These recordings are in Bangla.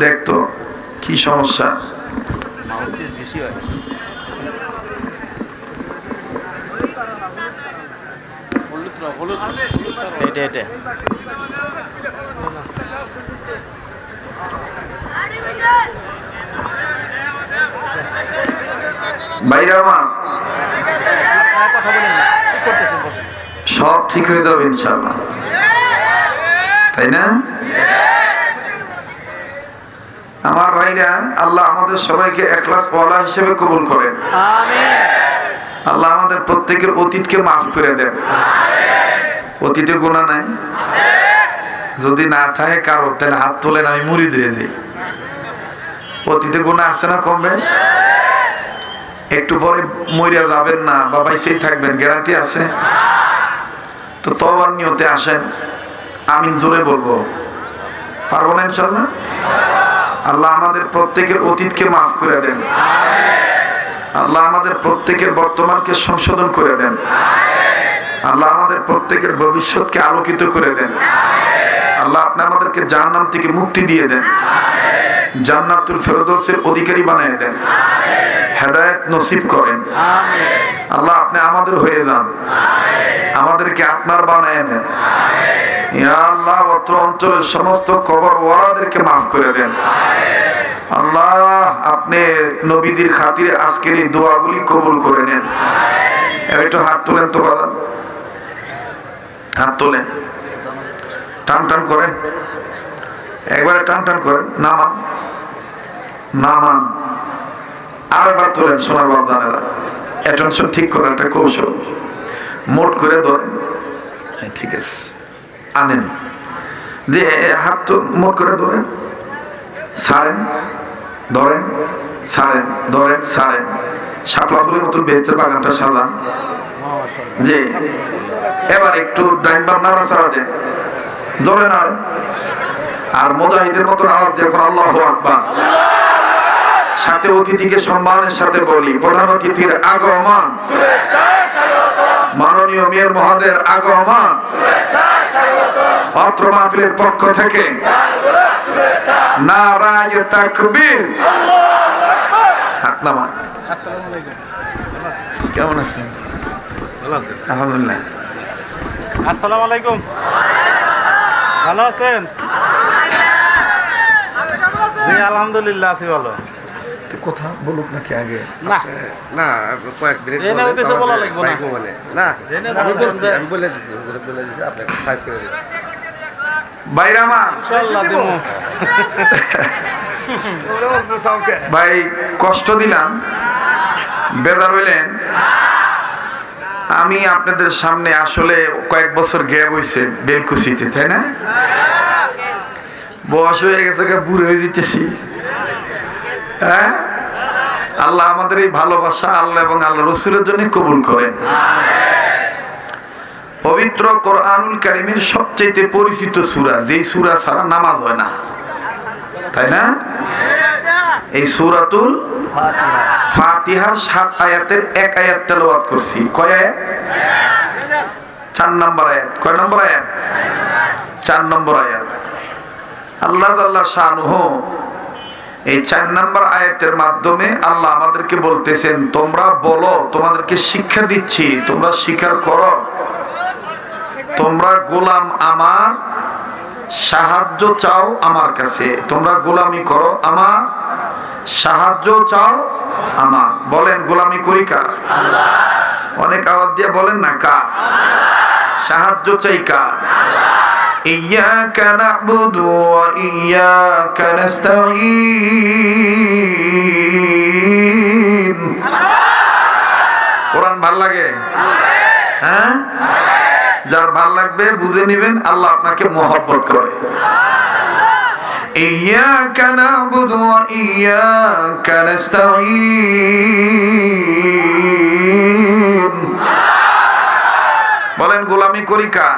দেখতো কি সমস্যা? বাইরে আমার। সব ঠিক হয়ে যাবে ইনশাল্লাহ। তাই না? আমার ভাইরা আল্লাহ আমাদের সবাইকে একলাস ওয়ালা হিসেবে কবুল করেন। আল্লাহ আমাদের প্রত্যেকের অতীতকে মাফ করে দেন। অতীতে গুণা নাই। যদি না থাকে কারও তাহলে হাত তোলেন আমি মুড়ি দিয়ে দিই। অতীতে গুণা আছে না কম বেশ? একটু পরে মরিয়া যাবেন না বাবাই সেই থাকবেন গ্যারান্টি আছে? তো তবার নিয়তে আসেন। আমি জোরে বলব। পারব না ইনশাল্লাহ আল্লাহ আমাদের প্রত্যেকের অতীতকে মাফ করে দেন। আল্লাহ আমাদের প্রত্যেকের বর্তমানকে সংশোধন করে দেন। আল্লাহ আমাদের প্রত্যেকের ভবিষ্যৎকে আলোকিত করে দেন। আল্লাহ আপনি আমাদেরকে জাহান্নাম থেকে মুক্তি দিয়ে দেন। জান্নাতুল ফেরদৌসের অধিকারী বানিয়ে দেন। হেদায়েত নসিব করেন। আল্লাহ আপনি আমাদের হয়ে যান। আমাদেরকে আপনার বানায় নেন। আল্লাহ অত্র অঞ্চলের সমস্ত কবর ওয়ালাদেরকে মাফ করে দেন। আল্লাহ আপনি নবীদের খাতিরে আজকের এই দোয়াগুলি কবুল করে নেন। একটু হাত তোলেন তো বাদাম। হাত তোলেন। টান টান করেন। একবারে টান টান করেন। নামান। নামান। আরেকবার তোলেন সোনার বাবদানেরা অ্যাটেনশন ঠিক করার একটা কৌশল। মোট করে ধরেন। হ্যাঁ, ঠিক আছে। আনেন। দিয়ে হাত তো মোট করে ধরেন সারেন ধরেন সারেন ধরেন সারেন শাপলা ফুলের মতন বেহতের বাগানটা সাজান। জি এবার একটু ডাইন বাম নাড়াচাড়া দেন। ধরেন আর আর মুজাহিদের মতন আওয়াজ দেখুন আল্লাহ আকবার। সাথে অতিথিকে সম্মানের সাথে বলি, প্রধান অতিথির আগমন। মাননীয় মেয়র মহাদের আগমন। অত্র মাহফিলের পক্ষ থেকে নারাজ তাকবীর। হাত আলাইকুম কেমন আছেন? আলহামদুলিল্লাহ। আসসালামু আলাইকুম। ভালো আছেন? আলহামদুলিল্লাহ, আছি ভালো। কথা বলুক নাকি আগে? না। না কয়েক মিনিট বলা লাগবে না। বাইকও বলে। না এই আমি বলছি আমি বলে দিছি হুজুরে বলে দিছি আপনি সাইজ করে দিন বাইরে আমার ভাই কষ্ট দিলাম। বেদার হইলেন। আমি আপনাদের সামনে আসলে কয়েক বছর গ্যাপ হয়েছে বেলকুচিতে তাই না? বয়স হয়ে গেছে গা, বুড়ো হয়ে যেতেছি হ্যাঁ? আল্লাহ আমাদের এই ভালোবাসা আল্লাহ এবং আল্লাহ রসুলের জন্য কবুল করেন। পবিত্র কোরআনুল কারিমের সবচেয়ে পরিচিত সুরা, যেই সুরা ছাড়া নামাজ হয় না। তাই না? এই সুরাতুল ফাতিহার সাত আয়াতের এক আয়াত তেলাওয়াত করছি। কয় আয়াত? চার নম্বর আয়াত। কয় নম্বর আয়াত? চার নম্বর আয়াত। আল্লাহ আল্লাহ শাহ এই চার নম্বর আয়াতের মাধ্যমে আল্লাহ আমাদেরকে বলতেছেন, তোমরা বলো, তোমাদেরকে শিক্ষা দিচ্ছি, তোমরা স্বীকার করো। তোমরা গোলাম আমার সাহায্য চাও আমার কাছে। তোমরা গোলামি করো আমার সাহায্য চাও আমার। বলেন, গোলামি করি কার? অনেক আওয়াজ দিয়ে বলেন না, কার? সাহায্য চাই কার? إياك نعبد وإياك نستعين কোরআন ভাল লাগে হ্যাঁ যার ভাল লাগবে বুঝে নেবেন আল্লাহ আপনাকে মহব্বত করে إياك نعبد وإياك نستعين বলেন গোলামি করি কার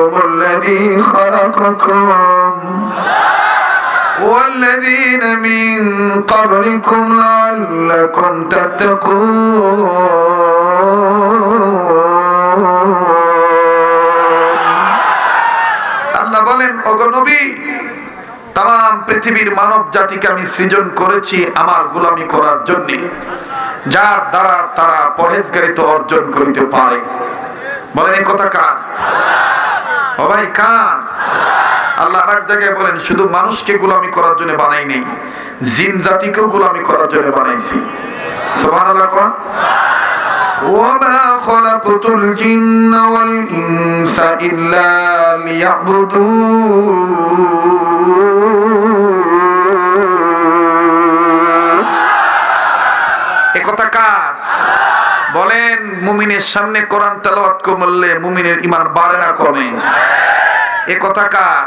ربكم الذي خلقكم والذين من قبلكم لعلكم تتقون আল্লাহ বলেন অগনবী তাম পৃথিবীর মানব জাতিকে আমি সৃজন করেছি আমার গোলামি করার জন্য যার দ্বারা তারা পরহেজগারিতা অর্জন করিতে পারে বলেন এই কথা কার ও ভাই কার আল্লাহ আর এক জায়গায় বলেন শুধু মানুষকে গোলামি করার জন্য বানাই নেই জিন জাতিকেও গোলামি করার জন্য বানাইছি সোহান আল্লাহ কোন وما خلقت الجن والإنس إلا ليعبدون একথা কার বলেন মুমিনের সামনে কোরআন তেলাওয়াত করলে মুমিনের ইমান বাড়ে না কমে এ কথা কার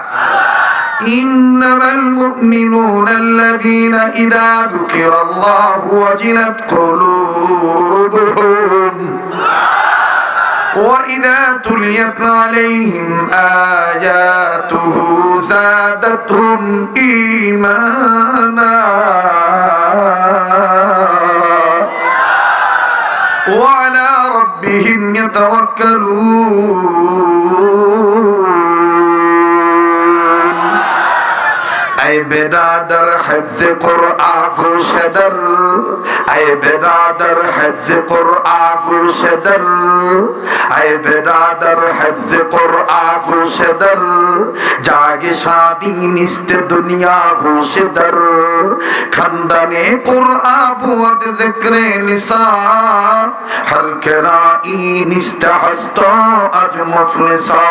إنما المؤمنون الذين إذا ذكر الله وجلت قلوبهم وإذا تليت عليهم آياته زادتهم إيمانا وعلى ربهم يتوكلون আই বেদাদার হেফজে কোরআন গুশেদল আই বেদাদার হেফজে কোরআন গুশেদল আই বেদাদার হেফজে কোরআন গুশেদল জাগে স্বাধীন ইস্তে দুনিয়া গুশেদল খানদানে কোরআন বুয়াদ জিক্রে নিসা, হর কেরাই নিস্তে হস্ত আজ মুফলিসা,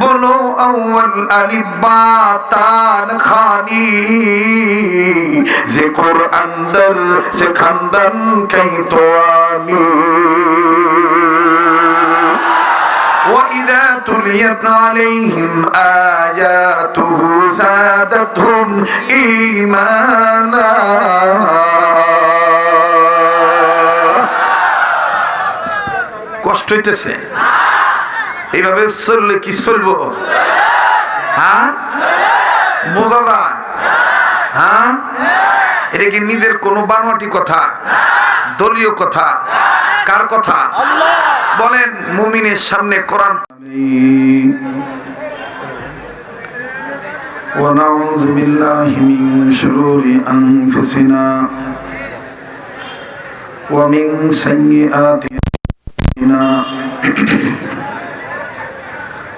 বলো আউয়াল আলিব্বা তান খান পানি যে কোরআন দর সে খানদান কাই তো আমি। وإذا تليت عليهم آياته زادتهم إيمانا কষ্ট হইতেছে। এইভাবে চললে কি চলবো? হ্যাঁ? বোঝা হ্যাঁ এটা কি নিজের কোনো বানোয়াটি কথা দলীয় কথা কার কথা বলেন মুমিনের সামনে কোরআন ونعوذ بالله من شرور أنفسنا ومن سيئات أعمالنا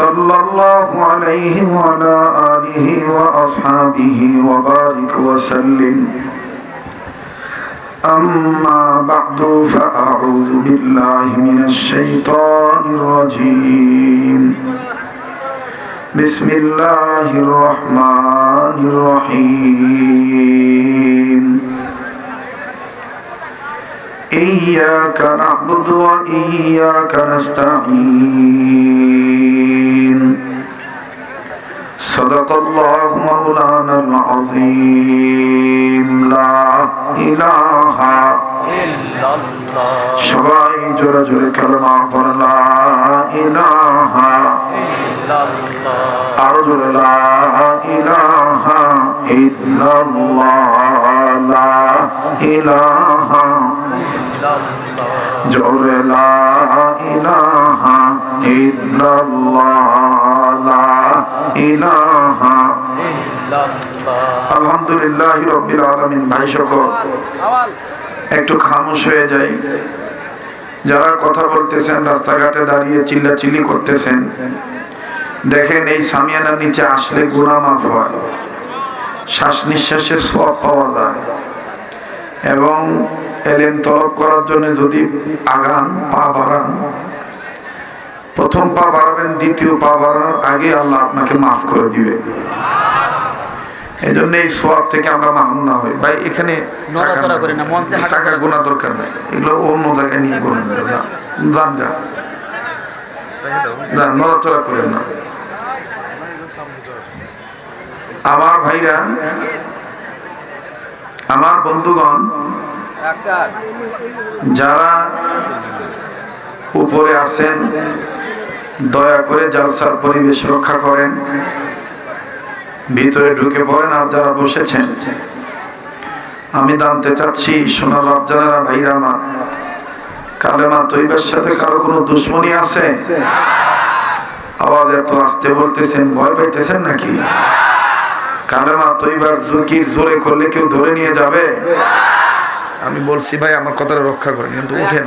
صلى الله عليه وعلى آله وأصحابه وبارك وسلم. أما بعد فأعوذ بالله من الشيطان الرجيم. بسم الله الرحمن الرحيم. إياك نعبد وإياك نستعين صدق الله مولانا العظيم لا إله إلا الله شبائي جل جل كلمة لا إله إلا الله أرجو لا إله إلا الله لا إله জোরে লা ইলাহা ইল্লাল্লাহ লা ইলাহা। আলহামদুলিল্লাহ রব্বিল আলামিন ভাই সকল একটু খামোশ হয়ে যায় যারা কথা বলতেছেন রাস্তাঘাটে দাঁড়িয়ে চিল্লাচিল্লি করতেছেন দেখেন এই সামিয়ানার নিচে আসলে গুণা মাফ হয়। শ্বাস নিঃশ্বাসে সব পাওয়া যায়। এবং এলেম তলব করার জন্য যদি আগান পা বাড়ান। প্রথম পা বাড়াবেন দ্বিতীয় পা বাড়ানোর আগে আল্লাহ আপনাকে মাফ করে দিবে। এই জন্য এই সোয়াব থেকে আমরা মাহুন না হই। ভাই এখানে টাকা গোনা দরকার নাই। এগুলো অন্য জায়গায় নিয়ে গোনা যান যান যা না নড়াচড়া করেন না। আমার ভাইরা আমার বন্ধুগণ যারা উপরে আছেন, দয়া করে জালসার পরিবেশ রক্ষা করেন। ভিতরে ঢুকে পড়েন আর যারা বসেছেন, আমি জানতে চাচ্ছি, সোনা বাপজানেরা ভাইরা আমার, কালেমা তৈবার সাথে কারও কোনো দুশ্মনী আছে? আওয়াজ এত আসতে বলতেছেন, ভয় পাইতেছেন নাকি? কালেমা তৈবার জুকির জোরে করলে কেউ ধরে নিয়ে যাবে? আমি বলছি ভাই আমার কথাটা রক্ষা করেন কিন্তু উঠেন।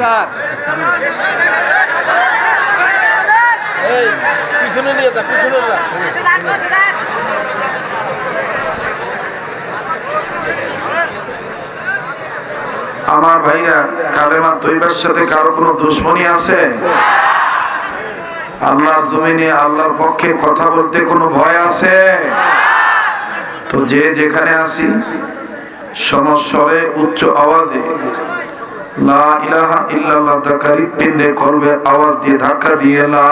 আমার ভাইরা কালেমা তৈবার সাথে কারও কোনো দুশ্মনী আছে? আল্লাহর জমিনে আল্লাহর পক্ষে কথা বলতে কোনো ভয় আছে? তো যে যেখানে আসি সমস্বরে উচ্চ আওয়াজে, লা ইলাহা ইল্লাল্লাহ দাকারি পিণ্ডে করবে আওয়াজ দিয়ে ধাক্কা দিয়ে, লা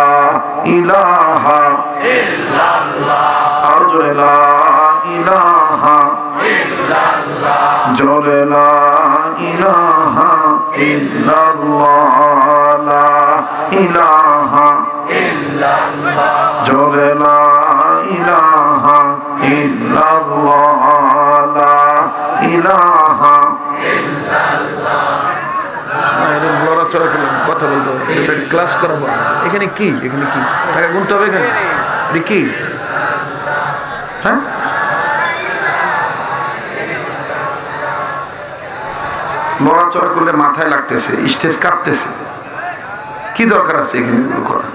ইলাহা আর জোরে, লা ইলাহা জোরে, লা ইলাহা ইল্লাল্লাহ লা ইলাহা জোরে, লা কথা বলতে হবে ক্লাস করাবো। এখানে কি? এখানে কি? টাকা গুনতে হবে এখানে? কি? হ্যাঁ? লড়াচড়া করলে মাথায় লাগতেছে স্টেজ কি দরকার আছে এখানে এগুলো করা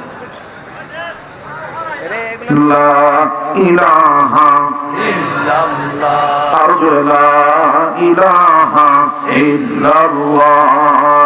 ইলাহা ইল্লাল্লাহ।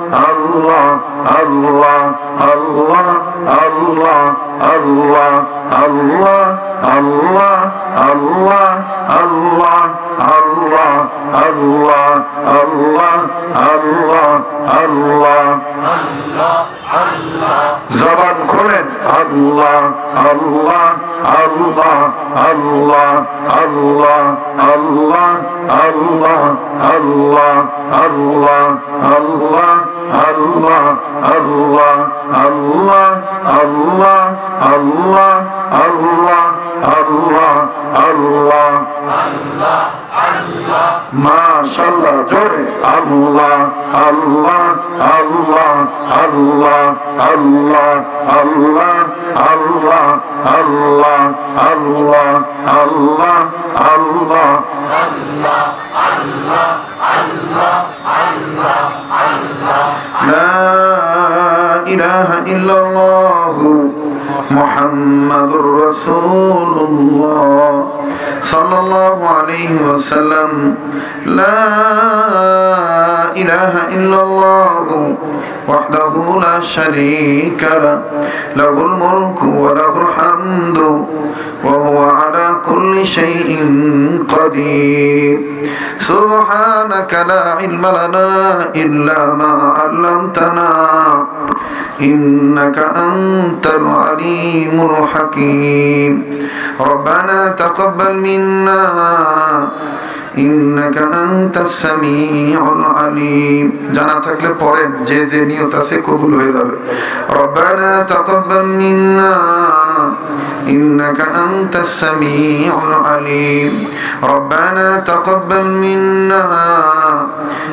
আল্লাহ আল্লাহ আল্লাহ আল্লাহ আল্লাহ আল্লাহ আল্লাহ আল্লাহ আল্লাহ আল্লাহ আল্লাহ আল্লাহ আল্লাহ আল্লাহ জবান খোলেন আল্লাহ আল্লাহ আল্লাহ আল্লাহ আল্লাহ আল্লাহ আল্লাহ আল্লাহ আল্লাহ আল্লাহ আল্লাহ আল্লাহ আল্লাহ আল্লাহ আল্লাহ আল্লাহ আল্লাহ আল্লাহ মাশাল্লাহ জোরে আল্লাহ আল্লাহ আল্লাহ আল্লাহ আল্লাহ আল্লাহ আল্লাহ আল্লাহ আল্লাহ আল্লাহ আল্লাহ لا إله إلا الله محمد رسول الله صلى الله عليه وسلم. لا إله إلا الله وحده لا شريك له. له الملك وله الحمد وهو على كل شيء قدير سبحانك لا علم لنا إلا ما علمتنا إنك أنت العليم الحكيم ربنا تقبل منا إنك أنت السميع العليم জানা থাকলে পড়েন যে যে নিয়ত আছে কবুল হয়ে যাবে ربنا تقبل منا إنك أنت السميع العليم. ربنا تقبل منا.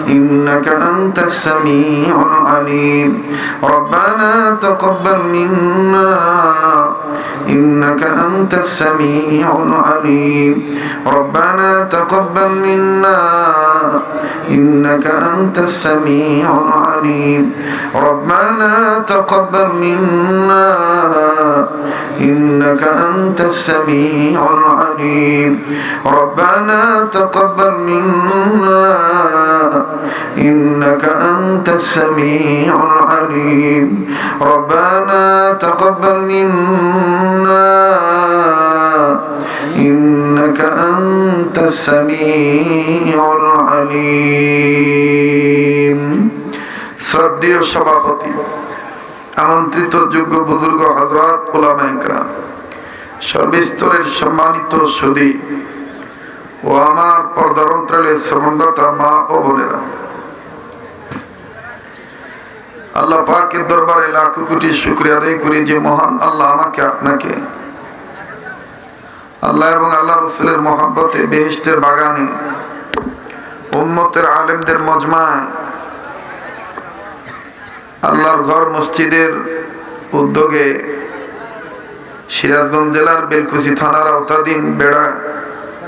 إنك أنت السميع العليم. ربنا تقبل منا. إنك أنت السميع العليم. ربنا تقبل منا. إنك أنت السميع العليم. ربنا تقبل منا. إنك أنت السميع العليم. ربنا تقبل منا. إنك أنت السميع العليم. ربنا تقبل منا. إنك أنت السميع العليم শ্রদ্ধেয় সভাপতি আমন্ত্রিত যোগ্য বুজুর্গ হজরত ওলামা ইকরাম সর্বস্তরের সম্মানিত সুদী ও আমার পর্দার অন্তরালে শ্রবণদাতা মা ও বোনেরা আল্লাহ পাকের দরবারে লাখো কোটি শুক্রিয়া আদায় করি যে মহান আল্লাহ আমাকে আপনাকে আল্লাহ এবং আল্লাহ রসুলের মহাব্বতে বেহেস্তের বাগানে, উম্মতের আলেমদের মজমায়, আল্লাহর ঘর মসজিদের উদ্যোগে সিরাজগঞ্জ জেলার বেলকুচি থানার আওতাধীন বেড়া,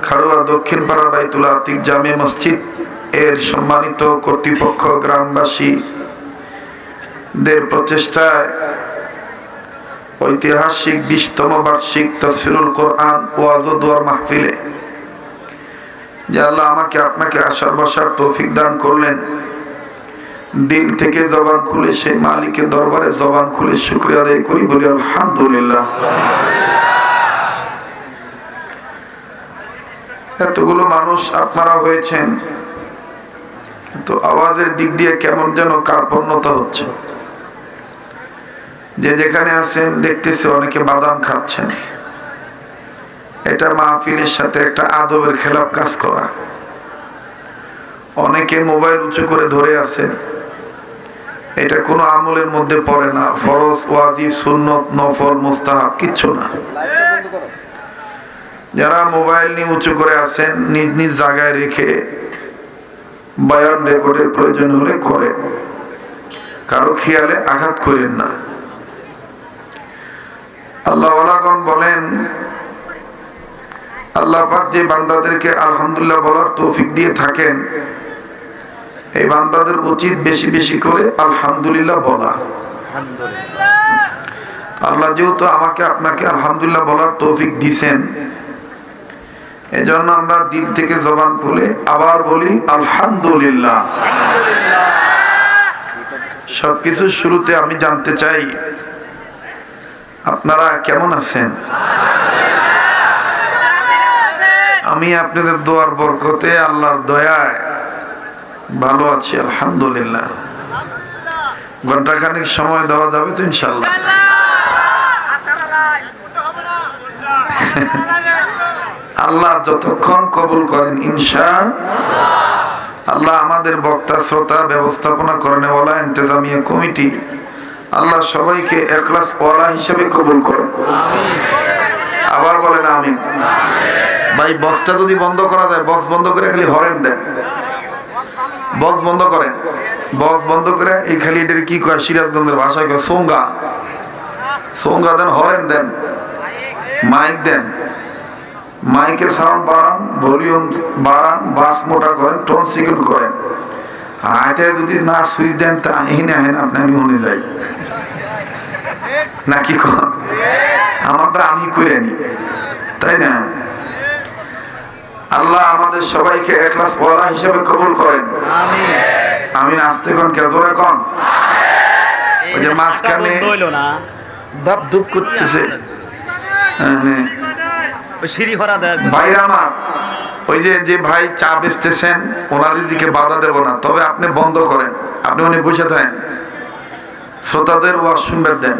খাড়ুয়া দক্ষিণ পাড়া বাইতুল আতিক জামে মসজিদ এর সম্মানিত কর্তৃপক্ষ গ্রামবাসীদের প্রচেষ্টায় ঐতিহাসিক বিশতম বার্ষিক তফসিরুল কোরআন ও আজদুয়ার মাহফিলে। আল্লাহ আমাকে, আপনাকে আসার বসার তৌফিক দান করলেন। দিল থেকে জবান খুলে সেই মালিকের দরবারে জবান খুলে শুক্রিয়া আদায় করি বলি, আলহামদুলিল্লাহ। এতগুলো মানুষ আপনারা হয়েছেন, তো আওয়াজের দিক দিয়ে কেমন যেন কার্পণ্যতা হচ্ছে। যে যেখানে আছেন দেখতেছি অনেকে বাদাম খাচ্ছেন। এটা মাহফিলের সাথে একটা আদবের খেলাপ কাজ করা। অনেকে মোবাইল উঁচু করে ধরে আছেন। এটা কোনো আমলের মধ্যে পড়ে না। ফরজ, ওয়াজিব, সুন্নত, নফল, মুস্তাহাব, কিচ্ছু না। যারা মোবাইল নিয়ে উঁচু করে আছেন, নিজ নিজ জায়গায় রেখে বয়ান রেকর্ডের প্রয়োজন হলে করেন। কারও খেয়ালে আঘাত করেন না। আল্লাহ ওলাগন বলেন, আল্লাহ যে বান্দাদেরকে আলহামদুলিল্লাহ বলার তৌফিক দিয়ে থাকেন, এই বান্দাদের উচিত বেশি বেশি করে আলহামদুলিল্লাহ বলা। আল্লাহ যেহেতু আমাকে, আপনাকে আলহামদুলিল্লাহ বলার তৌফিক দিছেন, এজন্য আমরা দিল থেকে জবান খুলে আবার বলি আলহামদুলিল্লাহ। সবকিছু শুরুতে আমি জানতে চাই আপনারা কেমন আছেন? আমি আপনাদের দোয়ার বরকতে আল্লাহর দয়ায় ভালো আছি, আলহামদুলিল্লাহ। ঘন্টাখানিক সময় দেওয়া যাবে তো ইনশাল্লাহ আল্লাহ যতক্ষণ কবুল করেন ইনশা আল্লাহ আমাদের বক্তা, শ্রোতা, ব্যবস্থাপনা করেন ওলা ইন্তজামিয়া কমিটি আল্লাহ সবাইকে একলাস ওয়ালা হিসেবে কবুল করেন। আবার বলেন আমিন। ভাই বক্সটা যদি বন্ধ করা যায় বক্স বন্ধ করে খালি হরেন দেন। বক্স বন্ধ করেন। বক্স বন্ধ করে এই খালি এটার কি কয়, সিরাজগঞ্জের ভাষায় কয়, সোঙ্গা। সোঙ্গা দেন, হরেন দেন। মাইক দেন। মাইকে সাউন্ড বাড়ান ভলিউম বাড়ান বাস মোটা করেন টোন সিকেন করেন। আইটায় যদি না সুইচ দেন তা আহেন আপনি আমি মনে যাই। নাকি কন আমারটা আমি করে নি। তাই না? আল্লাহ আমাদের সবাইকে একলাস ওয়ালা হিসেবে কবুল করেন। আমি নাচতে কোন কেজরে কন? ওই যে মাঝখানে না। ধাপ ধুপ করতেছে। বাইরে আমার ওই যে যে ভাই চা বেচতেছেন ওনার দিকে বাধা দেব না। তবে আপনি বন্ধ করেন। আপনি উনি বসে থাকেন। শ্রোতাদের ওয়াজ শুনবেন দেন।